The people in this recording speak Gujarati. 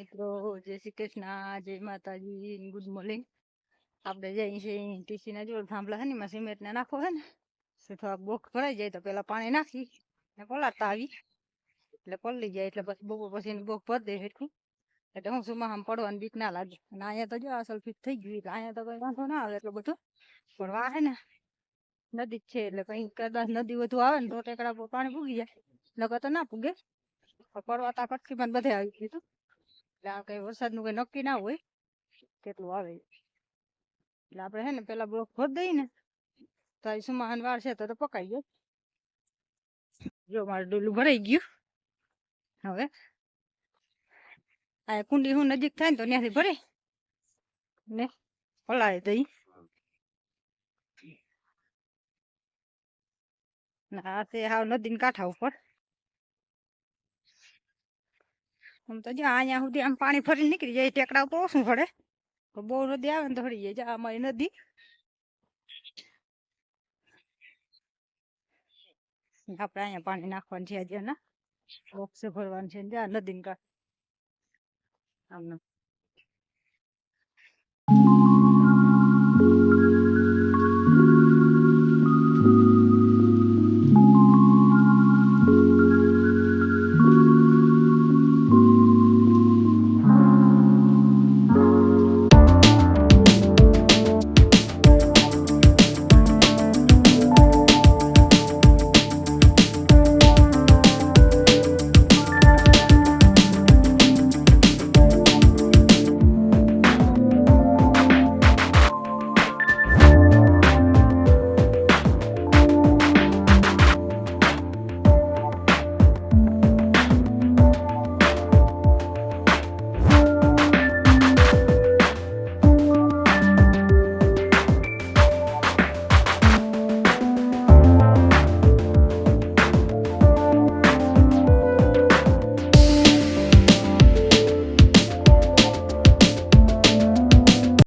મિત્રો, જય શ્રી કૃષ્ણ, જય માતાજી, ગુડ મોર્નિંગ. આપણે જઈએ છીએ ટીસી ના જોડ થાંભલા ને, એમાં સિમેન્ટ ને નાખો હે ને થોડાક બોક ભરાઈ જાય તો પેલા પાણી નાખી ને પલાળતા આવી. એટલે પલળી જાય, એટલે પછી બપોર પછી બોક ભરી દે હેઠું. એટલે હું શું આમ પડવાની બીક ના લાગે. અને અહીંયા તો જો અસલ ફીટ થઈ ગયું અહીંયા તો કઈ વાંધો ના આવે એટલો બધો. પણ વાહ ને, નદી છે, એટલે કઈ કદાચ નદી વધુ આવે ને તો ટેકડા પાણી પૂગી જાય. નકર તો ના પૂગે પડવા કટકી પણ બધે આવી ગયું હતું કે વરસાદનું કઈ નક્કી ના હોય, કેટલું આવે. એટલે આપણે હે ને પેલા બ્લોક ખોદ દઈએ ને, તો આ સુમાહન વાર છે તો તો પકાઈ ગયો. જો મારું ડોલું ભરાઈ ગયું. હવે આ કુંડી હું નજીક થાય ને તો ત્યાંથી ભરે. ને પલાળી દઈ. ના, આ તે હાવ નદી કાંઠા ઉપર. આમ તો જ્યાં અહીંયા સુધી આમ પાણી ફરી નીકળી જાય, ટેકડા ઉપર ઓછું પડે બહુ નદી આવે ને તો હળી જાય અમારી નદી. આપણે અહીંયા પાણી નાખવાનું છે આજે ના? બોક્સે ભરવાનું છે ને નદી કાંઠે આમને